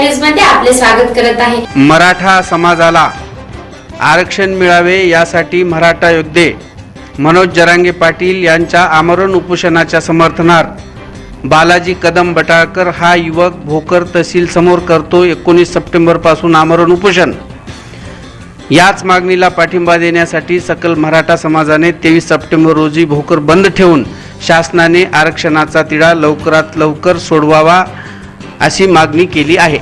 आपले स्वागत करत आहे. मराठा समाजाला आरक्षण मिळावे यासाठी मराठा योद्धे मनोज जरांगे पाटील यांच्या आमरण उपोषणाच्या समर्थनार्थ बालाजी कदम बटाळकर हा युवक भोकर तहसील समोर करतो एकोणीस सप्टेंबरपासून आमरण उपोषण. याच मागणीला पाठिंबा देण्यासाठी सकल मराठा समाजाने तेवीस सप्टेंबर रोजी भोकर बंद ठेवून शासनाने आरक्षणाचा तिढा लवकरात लवकर सोडवावा अशी मागणी केली आहे.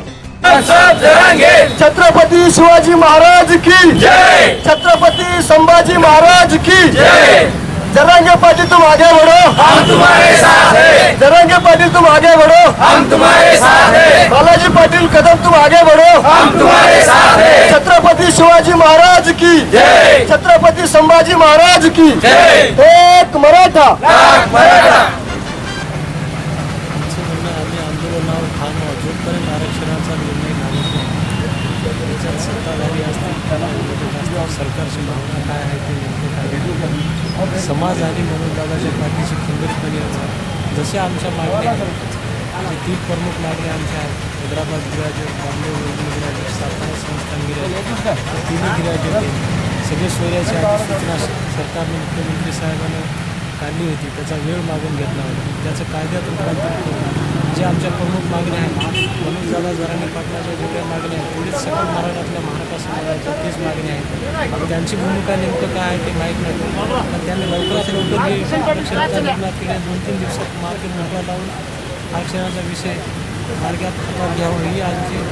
छत्रपती शिवाजी महाराज की जय. छत्रपती संभाजी महाराज की जय. जरांगे पाटिल तुम आगे बढ़ो. हम तुम्हारे साथ हैं. जरांगे पाटिल तुम आगे बढ़ो. हम तुम्हारे साथ हैं. बालाजी पाटिल कदम तुम आगे बढ़ो. हम तुम्हारे साथ हैं. छत्रपती शिवाजी महाराज की जय. छत्रपती संभाजी महाराज की जय. एक मराठा. लाख मराठा. आंदोलनावर ठाम आहोत. जोपर्यंत आरक्षणाचा निर्णय लागत नाही त्याच्यात सत्ताधारी असतील त्याला विरोधक सरकारची भावना काय आहे ते नेमकं काय समाज आणि म्हणून दादाच्या पाठीशी खंबीरपणे असा जसे आमच्या मागण्या आहेत तीन प्रमुख मागण्या आमच्या आहेत. हैदराबाद गिराजक बॉम्बे वरून गिराजक सातारा संस्थान गिराजक तिन्ही गिराजक सगळे सोयऱ्याच्या सूचना सरकारने मुख्यमंत्री साहेबांना काढली होती. त्याचा वेळ मागून घेतला होता. त्याचं कायद्यात रूपांतर करून जे आमच्या प्रमुख मागण्या आहेत मनोज दादा जरांगे पाटलाच्या काही मागण्या आहेत तेवढेच सकल मराठातल्या महाराष्ट्र समाजाच्या तीच मागण्या आहेत त्यांची भूमिका नेमकं काय आहे ते माहीत नाही. पण त्यांनी लवकरात लवकर हे आरक्षणाचा केल्या दोन तीन दिवसात मार्केट मोठा लावून आरक्षणाचा विषय मार्गात हातात घ्यावा. ही आमची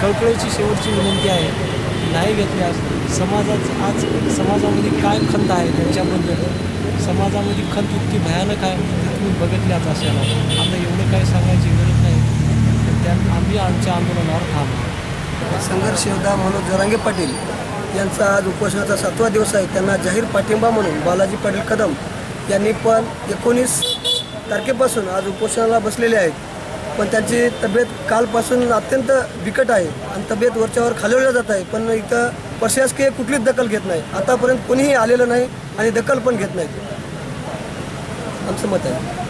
कळकळीची शेवटची विनंती आहे. नाही घेतल्यास समाजात आज समाजामध्ये काय खंत आहे त्यांच्याबद्दल? समाजामध्ये खंत इतकी भयानक आहे तुम्ही बघितल्याच असायला आता एवढं काही सांगायची गरज नाही. त्या आम्ही आमच्या आंदोलनावर थांब संघर्ष योद्धा मनोज जरांगे पाटील यांचा आज उपोषणाचा सातवा दिवस आहे. त्यांना जाहीर पाठिंबा म्हणून बालाजी पाटील कदम यांनी पण एकोणीस तारखेपासून आज उपोषणाला बसलेले आहेत. पण त्यांची तब्येत कालपासून अत्यंत बिकट आहे आणि तब्येत वरच्यावर खालवल्या जात आहे. पण इथं प्रशासकीय कुठलीच दखल घेत नाही. आतापर्यंत कोणीही आलेलं नाही आणि दखल पण घेत नाहीत आमचं मत आहे.